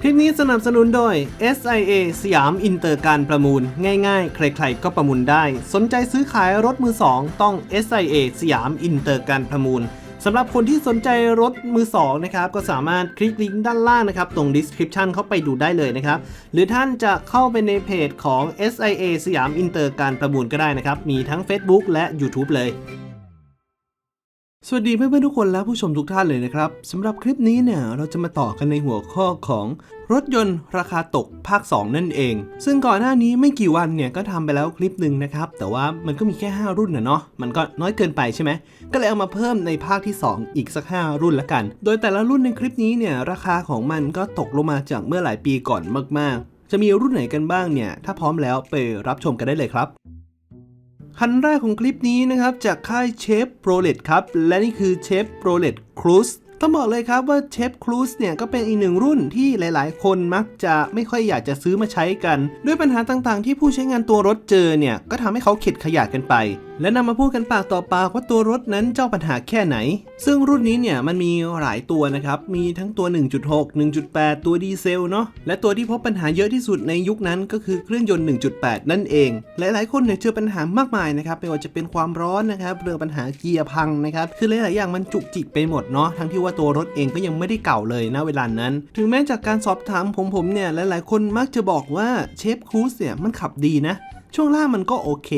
คลิปนี้สนับสนุนโดย SIA สยามอินเตอร์การประมูล ง่ายๆ ใครๆ ก็ประมูลได้ สนใจซื้อขายรถมือ2ต้อง SIA สยามอินเตอร์การประมูลสำหรับคนที่สนใจรถมือ2นะครับก็สามารถคลิกลิงก์ด้านล่างนะครับ ตรง description เข้าไปดูได้เลยนะครับ หรือท่านจะเข้าไปในเพจของ SIA สยามอินเตอร์การประมูลก็ได้นะครับ มีทั้ง Facebook และ YouTube เลย สวัสดีเพื่อนๆทุกคนและผู้ชมทุกท่านเลยนะครับสำหรับคลิปนี้เนี่ยเราจะมาต่อกันในหัวข้อของรถยนต์ราคาตกภาค 2 นั่นเอง ซึ่งก่อนหน้านี้ไม่กี่วันเนี่ยก็ทำไปแล้วคลิปหนึ่งนะครับ แต่ว่ามันก็มีแค่ 5 รุ่นนะเนาะมันก็น้อยเกินไปใช่ไหม ก็เลยเอามาเพิ่มในภาคที่ 2 อีกสัก 5 รุ่นละกัน โดยแต่ละรุ่นในคลิปนี้เนี่ยราคาของมันก็ตกลงมาจากเมื่อหลายปีก่อนมากๆ จะมีรุ่นไหนกันบ้างเนี่ยถ้าพร้อมแล้วไปรับชมกันได้เลยครับ คันแรกของคลิปนี้นะครับจากค่ายเชฟโปรเลตครับ และนี่คือเชฟโปรเลตครูสต้องบอกเลยครับว่าเชฟครูสเนี่ยก็เป็นอีกหนึ่งรุ่นที่หลายๆ คนมักจะไม่ค่อยอยากจะซื้อมาใช้กัน ด้วยปัญหาต่างๆ ที่ผู้ใช้งานตัวรถเจอเนี่ย ก็ทำให้เขาเข็ดขยาดกันไป และนำมาพูดกันปากต่อปากว่าตัวรถนั้นเจ้าปัญหาแค่ไหน ซึ่งรุ่นนี้เนี่ยมันมีหลายตัวนะครับ มีทั้งตัว 1.6 1.8 ตัวดีเซลเนาะ และตัวที่พบปัญหาเยอะที่สุดในยุคนั้นก็คือเครื่องยนต์ 1.8 นั่นเอง หลายๆคนเนี่ยเจอปัญหามากมายนะครับ ไม่ว่าจะเป็นความร้อนนะครับ เรื่องปัญหาเกียร์พังนะครับ คือหลายๆอย่างมันจุกจิกไปหมดเนาะ ทั้งที่ว่าตัวรถเองก็ยังไม่ได้เก่าเลยนะเวลานั้น ถึงแม้จากการสอบถามผมผมเนี่ยหลาย ๆ คนมักจะบอกว่าเชฟครูซเนี่ยมันขับดีนะ ช่วงล่างมันก็โอเค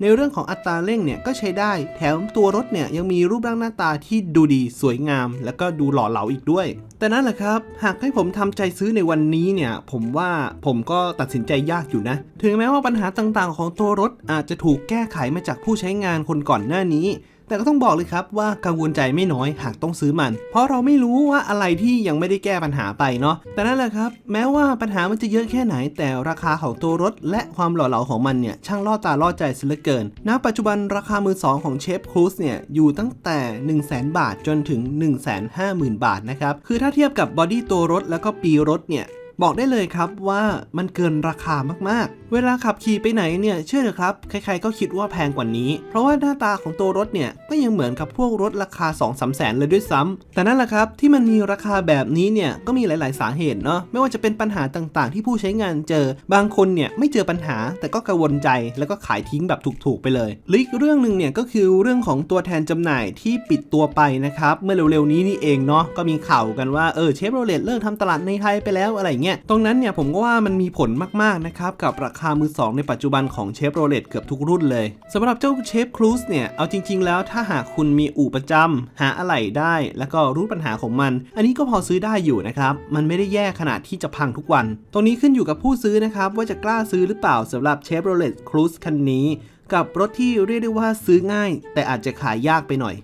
ในเรื่องของอัตราเร่งเนี่ยก็ใช้ได้ แถมตัวรถเนี่ยยังมีรูปร่างหน้าตาที่ดูดีสวยงาม แล้วก็ดูหล่อเหลาอีกด้วย แต่นั่นแหละครับ หากให้ผมทำใจซื้อในวันนี้เนี่ย ผมว่าผมก็ตัดสินใจยากอยู่นะ ถึงแม้ว่าปัญหาต่างๆ ของตัวรถอาจจะถูกแก้ไขมาจากผู้ใช้งานคนก่อนหน้านี้ แต่ก็ต้องบอกเลยครับว่ากังวลใจไม่น้อยหากต้องซื้อมัน เพราะเราไม่รู้ว่าอะไรที่ยังไม่ได้แก้ปัญหาไปเนาะแต่นั่นแหละครับ แม้ว่าปัญหามันจะเยอะแค่ไหน แต่ราคาของตัวรถ และความหล่อเหลาของมันเนี่ยช่างล่อตาล่อใจเสียเหลือเกิน ณ ปัจจุบันราคามือสองของเชฟครูซเนี่ยอยู่ตั้งแต่ 1 0 0 0 0แบาทจนถึง 1 5 0 0 0 0 บาทนะครับคือถ้าเทียบกับบอดี้ตัวรถแล้วก็ปีรถเนี่ย บอกได้เลยครับว่ามันเกินราคามากๆ เวลาขับขี่ไปไหนเนี่ยเชื่อเถอะครับ ใครๆก็คิดว่าแพงกว่านี้ เพราะว่าหน้าตาของตัวรถเนี่ยก็ยังเหมือนกับพวกรถราคา 2 3 0 0แสนเลยด้วยซ้ำแต่นั่นแหละครับที่มันมีราคาแบบนี้เนี่ยก็มีหลาย ๆ สาเหตุเนาะไม่ว่าจะเป็นปัญหาต่างๆ ที่ผู้ใช้งานเจอ บางคนเนี่ยไม่เจอปัญหาแต่ก็กังวลใจแล้วก็ขายทิ้งแบบถูกๆไปเลยหรืออีกเรื่องหนึ่งเนี่ยก็คือเรื่องของตัวแทนจำหน่ายที่ปิดตัวไปนะครับเมื่อเร็วๆนี้นี่เองเนาะก็มีข่าวกันว่าเออเชฟโรเลตเลิกทำตลาดในไทยไปแล้วอะไรเงี้ย ตรงนั้นเนี่ยผมก็ว่ามันมีผลมากๆนะครับกับราคามือสองในปัจจุบันของเชฟโรเลตเกือบทุกรุ่นเลยสำหรับเจ้าเชฟครูซเนี่ยเอาจริง ๆ แล้วถ้าหากคุณมีอู่ประจำหาอะไหล่ได้ แล้วก็รู้ปัญหาของมัน อันนี้ก็พอซื้อได้อยู่นะครับมันไม่ได้แย่ขนาดที่จะพังทุกวัน ตรงนี้ขึ้นอยู่กับผู้ซื้อนะครับว่าจะกล้าซื้อหรือเปล่าสำหรับเชฟโรเลตครูซคันนี้กับรถที่เรียกได้ว่าซื้อง่าย แต่อาจจะขายยากไปหน่อย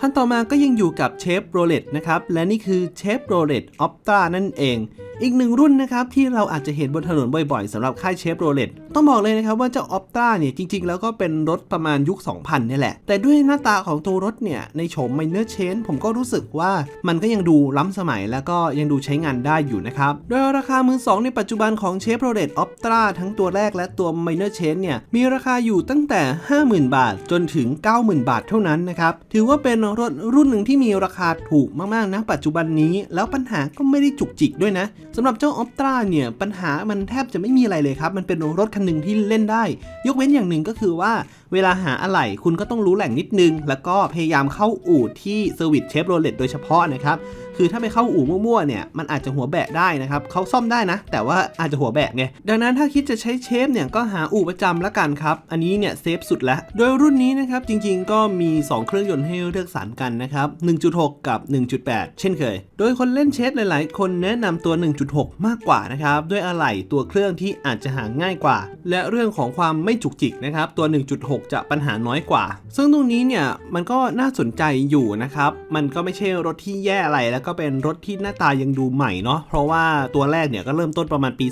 ขั้นต่อมาก็ยังอยู่กับเชฟโรเลตนะครับ และนี่คือเชฟโรเลตออฟตานั่นเอง อีกหนึ่งรุ่นนะครับที่เราอาจจะเห็นบนถนนบ่อยๆสำหรับค่ายเชฟโรเลต ต้องบอกเลยนะครับว่าเจ้าออปตาเนี่ยจริง ๆ แล้วก็เป็นรถประมาณยุค 2000นี่แหละ แต่ด้วยหน้าตาของตัวรถเนี่ย ในโฉมไมเนอร์เชนผมก็รู้สึกว่ามันก็ยังดูล้ำสมัยแล้วก็ยังดูใช้งานได้อยู่นะครับ โดยราคามือ2ในปัจจุบันของเชฟโรเลตออปตาทั้งตัวแรกและตัวไมเนอร์เชนเนี่ย มีราคาอยู่ตั้งแต่ 50,000 บาทจนถึง 90,000 บาทเท่านั้นนะครับ ถือว่าเป็นรถรุ่นหนึ่งที่มีราคาถูกมากๆนะปัจจุบันนี้ แล้วปัญหาก็ไม่ได้จุกจิกด้วยนะสำหรับเจ้าออปตาเนี่ยปัญหามันแทบจะไม่มีอะไรเลยครับมันเป็นรถคันหนึ่งที่เล่นได้ ยกเว้นอย่างหนึ่งก็คือว่าเวลาหาอะไหล่คุณก็ต้องรู้แหล่งนิดนึง แล้วก็พยายามเข้าอู่ที่เซอร์วิสเชฟโรเลตโดยเฉพาะนะครับ คือถ้าไปเข้าอู่มั่วๆเนี่ยมันอาจจะหัวแบะได้นะครับเขาซ่อมได้นะ แต่ว่าอาจจะหัวแบะไงดังนั้นถ้าคิดจะใช้เชฟเนี่ยก็หาอู่ประจำละกันครับ อันนี้เนี่ยเซฟสุดแล้ว โดยรุ่นนี้นะครับจริงๆก็มี 2 เครื่องยนต์ให้เลือกสรรกันนะครับ 1.6 กับ 1.8 เช่นเคย โดยคนเล่นเชฟหลายๆ คนแนะนำตัว 1.6 มากกว่านะครับด้วยอะไหล่ตัวเครื่องที่อาจจะหาง่ายกว่า และเรื่องของความไม่จุกจิกนะครับตัว 1.6 จะปัญหาน้อยกว่า ซึ่งตรงนี้เนี่ยมันก็น่าสนใจอยู่นะครับมันก็ไม่ใช่รถที่แย่อะไรแล้วก็เป็นรถที่หน้าตายังดูใหม่เนาะเพราะว่าตัวแรกเนี่ยก็เริ่มต้นประมาณปี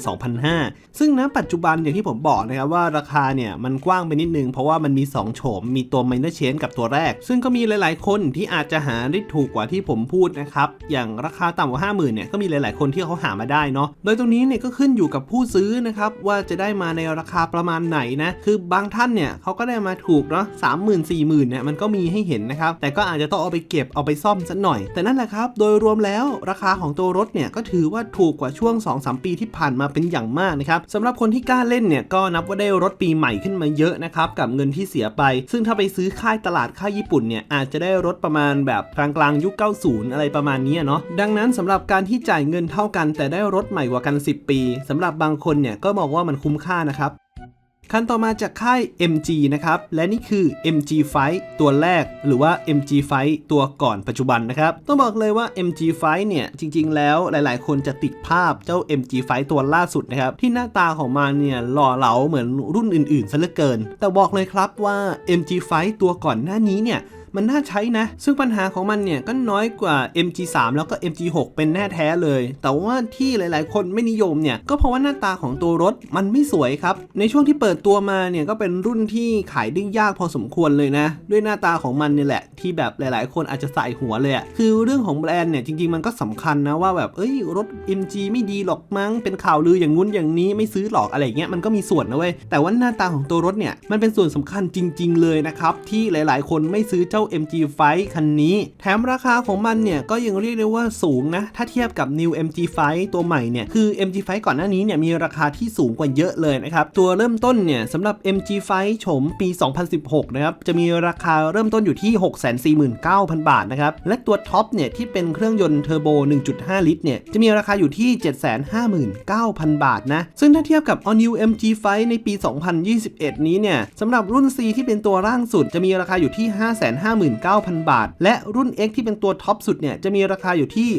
2005 ซึ่งณปัจจุบันอย่างที่ผมบอกนะครับว่าราคาเนี่ยมันกว้างไปนิดนึง เพราะว่ามันมี 2 โฉม มีตัว minor change กับตัวแรก ซึ่งก็มีหลายๆ คนที่อาจจะหาได้ถูกกว่าที่ผมพูดนะครับ อย่างราคาต่ำกว่า 50,000เนี่ยก็มีหลาย ๆ คนที่เขาหามาได้เนาะโดยตรงนี้เนี่ยก็ขึ้นอยู่กับผู้ซื้อนะครับว่าจะได้มาในราคาประมาณไหนนะคือบางท่านเนี่ยเขาก็ได้มาถูกเนาะสามหมื่นสี่หมื่นเนี่ยมันก็มีให้เห็นนะครับแต่ก็อาจจะต้องเอาไปเก็บเอาไปซ่อมสักหน่อย แต่นั่นแหละครับโดยรวมแล้ว ราคาของตัวรถเนี่ยก็ถือว่าถูกกว่าช่วง 2-3 ปีที่ผ่านมาเป็นอย่างมากนะครับสำหรับคนที่กล้าเล่นเนี่ยก็นับว่าได้รถปีใหม่ขึ้นมาเยอะนะครับกับเงินที่เสียไป ซึ่งถ้าไปซื้อค่ายตลาดค่ายญี่ปุ่นเนี่ยอาจจะได้รถประมาณแบบกลางๆยุค 90 อะไรประมาณนี้เนาะดังนั้นสำหรับการที่จ่ายเงินเท่ากัน แต่ได้รถใหม่กว่ากัน 10 ปีสำหรับบางคนเนี่ยก็มองว่ามันคุ้มค่านะครับ คันต่อมาจากค่าย MG นะครับ และนี่คือ MG Fight ตัวแรก หรือว่า MG Fight ตัวก่อนปัจจุบันนะครับ ต้องบอกเลยว่า MG Fight เนี่ย จริง ๆ แล้วหลาย ๆ คนจะติดภาพเจ้า MG Fight ตัวล่าสุดนะครับ ที่หน้าตาของมันเนี่ยหล่อเหลาเหมือนรุ่นอื่นๆซะเหลือเกิน แต่บอกเลยครับว่า MG Fight ตัวก่อนหน้านี้เนี่ย มันน่าใช้นะ ซึ่งปัญหาของมันเนี่ยก็น้อยกว่า MG3 แล้วก็ MG6 เป็นแน่แท้เลย แต่ว่าที่หลาย ๆ คนไม่นิยมเนี่ยก็เพราะว่าหน้าตาของตัวรถมันไม่สวยครับ ในช่วงที่เปิดตัวมาเนี่ยก็เป็นรุ่นที่ขายได้ยากพอสมควรเลยนะ ด้วยหน้าตาของมันเนี่ยแหละ ที่แบบหลาย ๆ คนอาจจะใส่หัวเลยอะคือเรื่องของแบรนด์เนี่ยจริง ๆ มันก็สำคัญนะว่าแบบเอ้ยรถ MG ไม่ดีหรอกมั้งเป็นข่าวลืออย่างงู้นอย่างนี้ไม่ซื้อหรอกอะไรเงี้ยมันก็มีส่วนนะเว้ยแต่ว่าหน้าตาของตัวรถเนี่ยมันเป็นส่วนสำคัญจริง ๆ เลยนะครับที่หลาย ๆ คนไม่ซื้อเจ้า MG Fight คันนี้ แถมราคาของมันเนี่ยก็ยังเรียกได้ว่าสูงนะ ถ้าเทียบกับ New MG5 ตัวใหม่เนี่ย คือ MG5 ก่อนหน้านี้เนี่ยมีราคาที่สูงกว่าเยอะเลยนะครับ ตัวเริ่มต้นเนี่ยสำหรับ MG5 โฉมปี 2016 นะครับ จะมีราคาเริ่มต้นอยู่ที่ 649,000 บาทนะครับ และตัวท็อปเนี่ยที่เป็นเครื่องยนต์เทอร์โบ 1.5 ลิตรเนี่ยจะมีราคาอยู่ที่ 759,000 บาทนะ ซึ่งถ้าเทียบกับ All New MG5 ในปี 2021 นี้เนี่ยสำหรับรุ่น C ที่เป็นตัวร่างสุดจะมีราคาอยู่ที่ 5 5 59,000 บาท และรุ่น X ที่เป็นตัวท็อปสุดเนี่ยจะมีราคาอยู่ที่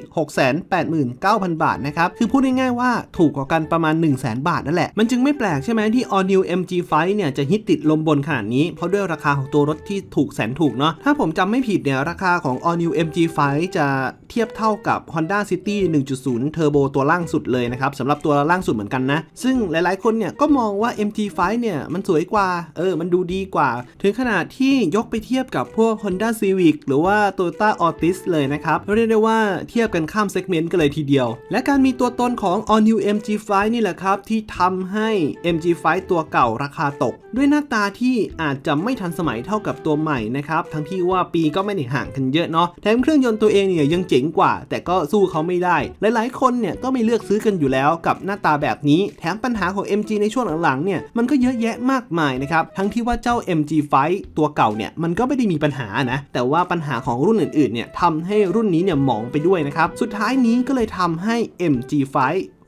689,000 บาทนะครับ คือพูดง่ายๆว่าถูกกว่ากันประมาณ 100,000 บาทนั่นแหละ มันจึงไม่แปลกใช่ไหมที่ All New MG5 เนี่ยจะฮิตติดลมบนขนาดนี้ เพราะด้วยราคาของตัวรถที่ถูกแสนถูกเนาะ ถ้าผมจำไม่ผิดเนี่ยราคาของ All New MG5 จะเทียบเท่ากับ Honda City 1.0 Turbo ตัวล่างสุดเลยนะครับสำหรับตัวล่างสุดเหมือนกันนะ ซึ่งหลายๆคนเนี่ยก็มองว่า MG5 เนี่ยมันสวยกว่า เออ มันดูดีกว่า ถึงขนาดที่ยกไปเทียบกับพวก Honda Civic หรือว่า Toyota Altis เลยนะครับ เรียกได้ว่าเทียบกันข้ามเซกเมนต์กันเลยทีเดียว และการมีตัวตนของ All New MG5 นี่แหละครับ ที่ทำให้ MG5 ตัวเก่าราคาตก ด้วยหน้าตาที่อาจจะไม่ทันสมัยเท่ากับตัวใหม่นะครับ ทั้งที่ว่าปีก็ไม่ได้ห่างกันเยอะเนาะแถมเครื่องยนต์ตัวเองเนี่ยยังเจ๋งกว่า แต่ก็สู้เขาไม่ได้ หลายๆ คนเนี่ยก็ไม่เลือกซื้อกันอยู่แล้วกับหน้าตาแบบนี้ แถมปัญหาของ MG ในช่วงหลังๆเนี่ยมันก็เยอะแยะมากมายนะครับทั้งที่ว่าเจ้า MG5 ตัวเก่าเนี่ยมันก็ไม่ได้มีปัญหานะ แต่ว่าปัญหาของรุ่นอื่นๆเนี่ยทำให้รุ่นนี้เนี่ยหมองไปด้วยนะครับ สุดท้ายนี้ก็เลยทำให้ MG5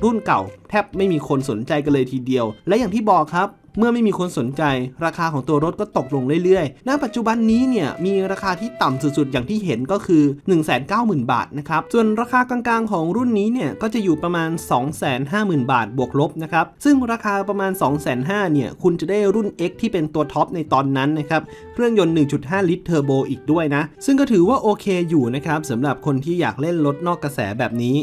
รุ่นเก่า แทบไม่มีคนสนใจกันเลยทีเดียว และอย่างที่บอกครับ เมื่อไม่มีคนสนใจ ราคาของตัวรถก็ตกลงเรื่อยๆ ณ ปัจจุบันนี้เนี่ยมีราคาที่ต่ำสุดๆ อย่างที่เห็นก็คือ 190,000 บาทนะครับ ส่วนราคากลางๆ ของรุ่นนี้เนี่ยก็จะอยู่ประมาณ 250,000 บาทบวกลบนะครับ ซึ่งราคาประมาณ 250,000เนี่ยคุณจะได้รุ่น X ที่เป็นตัวท็อปในตอนนั้นนะครับ เครื่องยนต์ 1.5 ลิตรเทอร์โบอีกด้วยนะ ซึ่งก็ถือว่าโอเคอยู่นะครับสำหรับคนที่อยากเล่นรถนอกกระแสแบบนี้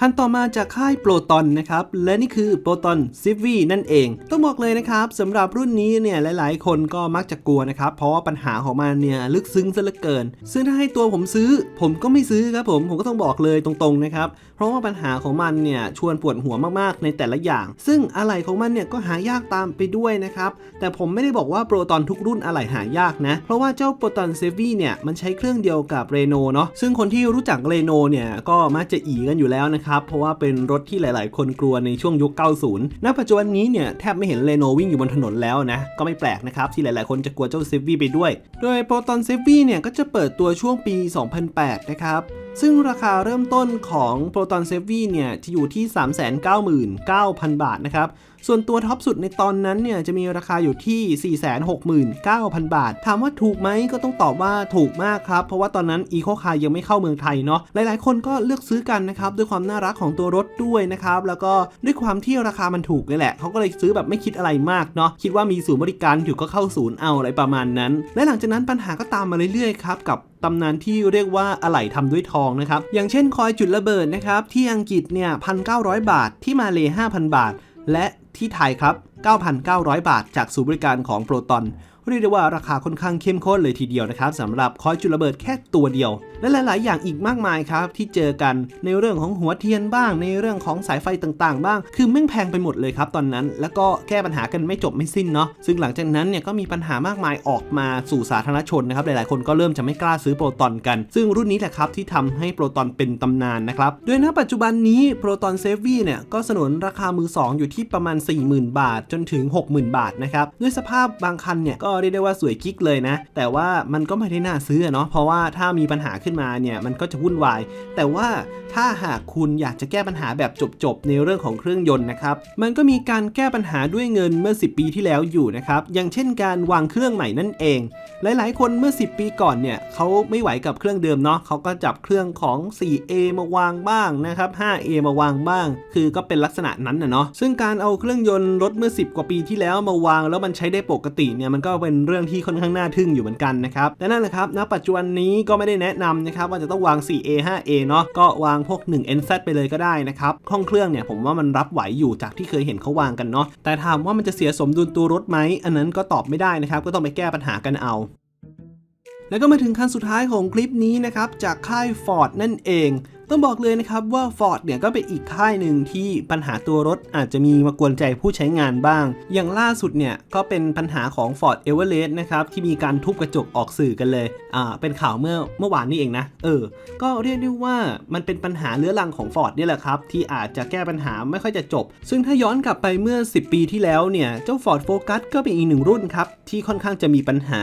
ขั้นต่อมาจากค่ายโปรตอนนะครับ และนี่คือโปรตอนซิฟวีนั่นเอง ต้องบอกเลยนะครับสำหรับรุ่นนี้เนี่ยหลายๆ คนก็มักจะกลัวนะครับ เพราะว่าปัญหาของมันเนี่ยลึกซึ้งซะเหลือเกิน ซึ่งถ้าให้ตัวผมซื้อ ผมก็ไม่ซื้อครับผม ผมก็ต้องบอกเลยตรงๆนะครับ เพราะว่าปัญหาของมันเนี่ยชวนปวดหัวมากๆในแต่ละอย่าง ซึ่งอะไหล่ของมันเนี่ยก็หายากตามไปด้วยนะครับ แต่ผมไม่ได้บอกว่าโปรตอนทุกรุ่นอะไหล่หายากนะ เพราะว่าเจ้าโปรตอนเซฟวีเนี่ยมันใช้เครื่องเดียวกับเรโนเนาะ ซึ่งคนที่รู้จักเรโนเนี่ยก็มักจะอีกันอยู่แล้วนะครับ เพราะว่าเป็นรถที่หลาย ๆ คนกลัวในช่วงยุค 90 ณ ปัจจุบันนี้เนี่ยแทบไม่เห็นเรโนวิ่งอยู่บนถนนแล้วนะ ก็ไม่แปลกนะครับ ที่หลาย ๆ คนจะกลัวเจ้าเซฟวีไปด้วย โดยโปรตอนเซฟวีเนี่ยก็จะเปิดตัวช่วงปี 2008 นะครับ ซึ่งราคาเริ่มต้นของ Proton s a v y เนี่ยจะอยู่ที่ 399,000 บาทนะครับ ส่วนตัวท็อปสุดในตอนนั้นเนี่ยจะมีราคาอยู่ที่ 469,000 บาท ถามว่าถูกไหมก็ต้องตอบว่าถูกมากครับ เพราะว่าตอนนั้น Eco Car ยังไม่เข้าเมืองไทยเนาะ หลายๆ คนก็เลือกซื้อกันนะครับ ด้วยความน่ารักของตัวรถด้วยนะครับ แล้วก็ด้วยความที่ราคามันถูกนี่แหละ เขาก็เลยซื้อแบบไม่คิดอะไรมากเนาะ คิดว่ามีศูนย์บริการอยู่ก็เข้าศูนย์เอาอะไรประมาณนั้น และหลังจากนั้นปัญหาก็ตามมาเรื่อยๆ ครับกับ ตำนานที่เรียกว่าอะไหล่ทำด้วยทองนะครับ อย่างเช่นคอยจุดระเบิดนะครับ ที่อังกฤษเนี่ย1,900บาท ที่มาเล5,000บาท และที่ไทยครับ 9,900 บาท จากศูนย์บริการของโปรตอน เรียกได้ว่าราคาค่อนข้างเข้มข้นเลยทีเดียวนะครับสำหรับคอยจุดระเบิดแค่ตัวเดียว และหลาย ๆ อย่างอีกมากมายครับที่เจอกันในเรื่องของหัวเทียนบ้าง ในเรื่องของสายไฟต่าง ๆ บ้าง คือแม่งแพงไปหมดเลยครับตอนนั้น แล้วก็แก้ปัญหากันไม่จบไม่สิ้นเนาะซึ่งหลังจากนั้นเนี่ยก็มีปัญหามากมายออกมาสู่สาธารณชนนะครับหลาย ๆ คนก็เริ่มจะไม่กล้าซื้อโปรตอนกัน ซึ่งรุ่นนี้แหละครับที่ทำให้โปรตอนเป็นตำนานนะครับโดยณปัจจุบันนี้โปรตอนเซฟวี่เนี่ยก็สนนราคามือ2 อยู่ที่ประมาณ 40,000 บาทจนถึง 60,000 บาทนะครับด้วยสภาพบางคันเนี่ยก็เรียกได้ว่าสวยกิ๊กเลยนะ แต่ว่ามันก็ไม่ได้น่าซื้อเนาะเพราะว่าถ้ามีปัญหาขึ้นมาเนี่ยมันก็จะวุ่นวาย แต่ว่าถ้าหากคุณอยากจะแก้ปัญหาแบบจบๆในเรื่องของเครื่องยนต์นะครับมันก็มีการแก้ปัญหาด้วยเงินเมื่อ 10 ปีที่แล้วอยู่นะครับอย่างเช่นการวางเครื่องใหม่นั่นเอง หลายๆ คนเมื่อ 10 ปีก่อนเนี่ยเขาไม่ไหวกับเครื่องเดิมเนาะเขาก็จับเครื่องของ 4A มาวางบ้างนะครับ 5A มาวางบ้าง คือก็เป็นลักษณะนั้นนะเนาะซึ่งการเอาเครื่องยนต์รถเมื่อ 10 กว่าปีที่แล้วมาวาง แล้วมันใช้ได้ปกติเนี่ยมันก็เป็นเรื่องที่ค่อนข้างน่าทึ่งอยู่เหมือนกันนะครับและนั่นแหละครับณปัจจุบันนี้ก็ไม่ได้แนะนำนะครับว่าจะต้องวาง 4A 5A เนาะก็วางพวก 1NZ ไปเลยก็ได้นะครับห้องเครื่องเนี่ยผมว่ามันรับไหวอยู่จากที่เคยเห็นเขาวางกันเนาะแต่ถามว่ามันจะเสียสมดุลตัวรถไหมอันนั้นก็ตอบไม่ได้นะครับก็ต้องไปแก้ปัญหากันเอาแล้วก็มาถึงขั้นสุดท้ายของคลิปนี้นะครับจากค่าย Ford นั่นเอง ต้องบอกเลยนะครับว่า Ford เนี่ยก็เป็นอีกค่ายหนึ่งที่ปัญหาตัวรถอาจจะมีมากวนใจผู้ใช้งานบ้าง อย่างล่าสุดเนี่ยก็เป็นปัญหาของ Ford Everest นะครับที่มีการทุบกระจกออกสื่อกันเลยอ่าเป็นข่าวเมื่อเมื่อวานนี้เองนะเออ ก็เรียกได้ว่ามันเป็นปัญหาเรื้อรังของ Ford นี่แหละครับที่อาจจะแก้ปัญหาไม่ค่อยจะจบ ซึ่งถ้าย้อนกลับไปเมื่อ 10 ปีที่แล้วเนี่ยเจ้า Ford Focus ก็เป็นอีกหนึ่งรุ่นครับที่ค่อนข้างจะมีปัญหา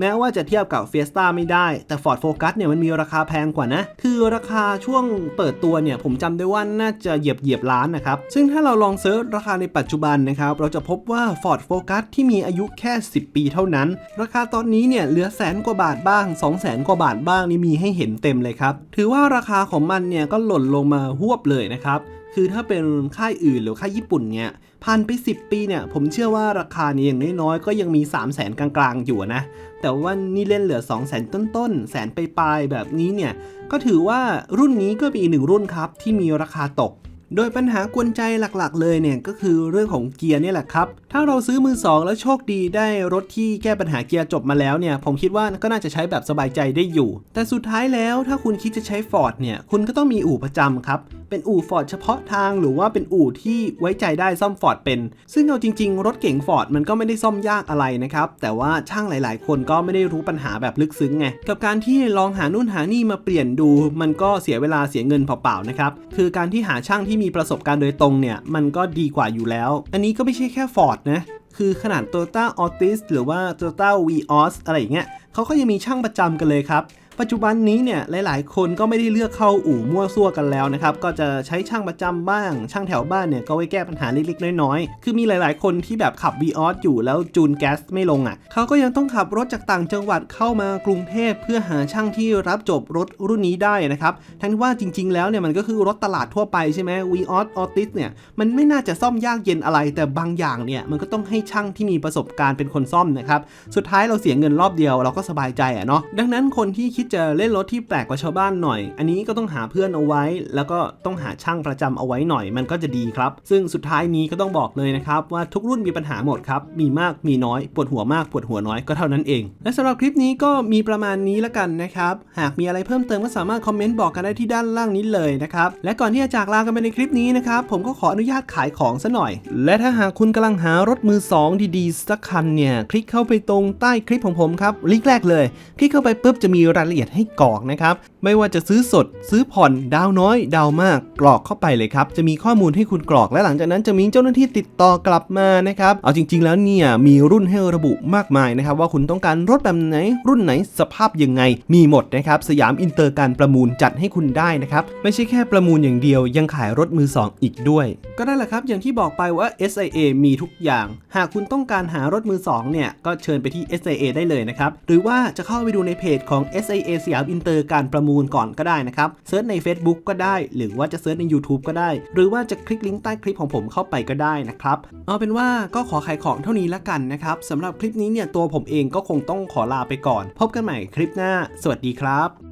แม้ว่าจะเทียบกับ Fiesta ไม่ได้แต่ Ford Focus เนี่ยมันมีราคาแพงกว่านะคือราคาช่วงเปิดตัวเนี่ยผมจำได้ว่าน่าจะเหยียบเหยียบล้านนะครับ ซึ่งถ้าเราลองเซิร์ชราคาในปัจจุบันนะครับ เราจะพบว่า Ford Focus ที่มีอายุแค่ 10 ปีเท่านั้น ราคาตอนนี้เนี่ยเหลือแสนกว่าบาทบ้าง 2 0 0แสนกว่าบาทบ้างนี่มีให้เห็นเต็มเลยครับ ถือว่าราคาของมันเนี่ยก็หล่นลงมาหวบเลยนะครับ คือถ้าเป็นค่ายอื่นหรือค่ายญี่ปุ่นเนี่ยผ่านไป 10 ปีเนี่ย ผมเชื่อว่าราคานี้อย่างน้อยๆ ก็ยังมี 3 0 0แสนกลางๆ อยู่นะ แต่ว่านี่เล่นเหลือ 2 0 0แสนต้นๆ แสนไปปลายๆแบบนี้เนี่ย ก็ถือว่ารุ่นนี้ก็เป็นอีกหนึ่งรุ่นครับ ที่มีราคาตก โดยปัญหากวนใจหลักๆ เลยเนี่ย ก็คือเรื่องของเกียร์เนี่ยแหละครับ ถ้าเราซื้อมือ 2 แล้วโชคดีได้รถที่แก้ปัญหาเกียร์จบมาแล้วเนี่ย ผมคิดว่าก็น่าจะใช้แบบสบายใจได้อยู่ แต่สุดท้ายแล้วถ้าคุณคิดจะใช้ Ford เนี่ย คุณก็ต้องมีอู่ประจำครับ เป็นอู่ Ford เฉพาะทางหรือว่าเป็นอู่ที่ไว้ใจได้ซ่อม Ford เป็น ซึ่งเอาจริง ๆ รถเก๋ง Ford มันก็ไม่ได้ซ่อมยากอะไรนะครับ แต่ว่าช่างหลาย ๆ คนก็ไม่ได้รู้ปัญหาแบบลึกซึ้งไง กับการที่ลองหานู่นหานี่มาเปลี่ยนดู มันก็เสียเวลาเสียเงินเปล่า ๆ นะครับ คือการที่หาช่างที่มีประสบการณ์โดยตรงเนี่ย มันก็ดีกว่าอยู่แล้ว อันนี้ก็ไม่ใช่แค่ Ford นะ คือขนาด Toyota Altis หรือว่า Toyota Vios อะไรอย่างเงี้ยเขาก็ยังมีช่างประจำกันเลยครับ ปัจจุบันนี้เนี่ยหลาย ๆ คนก็ไม่ได้เลือกเข้าอู่มั่วซั่วกันแล้วนะครับก็จะใช้ช่างประจำบ้าง ช่างแถวบ้านเนี่ยก็ไว้แก้ปัญหาเล็ก ๆ น้อย ๆ คือมีหลาย ๆ คนที่แบบขับ v ีออสอยู่แล้วจูนแก๊สไม่ลงอะเขาก็ยังต้องขับรถจากต่างจังหวัดเข้ามากรุงเทพเพื่อหาช่างที่รับจบรถรุ่นนี้ได้นะครับทั้งว่าจริง ๆ แล้วเนี่ยมันก็คือรถตลาดทั่วไปใช่ไหม v ีออสออติสเนี่ยมันไม่น่าจะซ่อมยากเย็นอะไร แต่บางอย่างเนี่ยมันก็ต้องให้ช่างที่มีประสบการณ์เป็นคนซ่อมนะครับสุดท้ายเราเสียเงินรอบเดียวเราก็สบายใจอะเนาะดังนั้นคนที่คิดจะเล่นรถที่แปลกกว่าชาวบ้านหน่อย อันนี้ก็ต้องหาเพื่อนเอาไว้ แล้วก็ต้องหาช่างประจำเอาไว้หน่อย มันก็จะดีครับ ซึ่งสุดท้ายนี้ก็ต้องบอกเลยนะครับว่าทุกรุ่นมีปัญหาหมดครับ มีมากมีน้อย ปวดหัวมากปวดหัวน้อยก็เท่านั้นเอง และสำหรับคลิปนี้ก็มีประมาณนี้ละกันนะครับ หากมีอะไรเพิ่มเติมก็สามารถคอมเมนต์บอกกันได้ที่ด้านล่างนี้เลยนะครับ และก่อนที่จะจากลากันไปในคลิปนี้นะครับผมก็ขออนุญาตขายของซะหน่อย และถ้าหากคุณกำลังหารถมือสองดีๆสักคันเนี่ยคลิกเข้าไปตรงใต้คลิปของผมครับลิงก์แรกเลย คลิกเข้าไปปุ๊บจะมีรายละเอียดให้กรอกนะครับ ไม่ว่าจะซื้อสด ซื้อผ่อน ดาวน้อย ดาวมาก กรอกเข้าไปเลยครับ จะมีข้อมูลให้คุณกรอก และหลังจากนั้นจะมีเจ้าหน้าที่ติดต่อกลับมานะครับ เอาจริง ๆ แล้วเนี่ยมีรุ่นให้ระบุมากมายนะครับ ว่าคุณต้องการรถแบบไหน รุ่นไหน สภาพยังไง มีหมดนะครับ สยามอินเตอร์การประมูลจัดให้คุณได้นะครับ ไม่ใช่แค่ประมูลอย่างเดียว ยังขายรถมือสองอีกด้วย ก็ได้แหละครับ อย่างที่บอกไปว่า SIA มีทุกอย่าง หากคุณต้องการหารถมือสองเนี่ย ก็เชิญไปที่ SIA ได้เลยนะครับ หรือว่าจะเข้าไปดูในเพจของ SIA สยามอินเตอร์การประมูลมูลก่อนก็ได้นะครับเซิร์ชใน Facebook ก็ได้ หรือว่าจะเซิร์ชใน YouTube ก็ได้ หรือว่าจะคลิกลิงก์ใต้คลิปของผมเข้าไปก็ได้นะครับเอาเป็นว่าก็ขอขายของเท่านี้ละกันนะครับสำหรับคลิปนี้เนี่ยตัวผมเองก็คงต้องขอลาไปก่อน พบกันใหม่คลิปหน้า สวัสดีครับ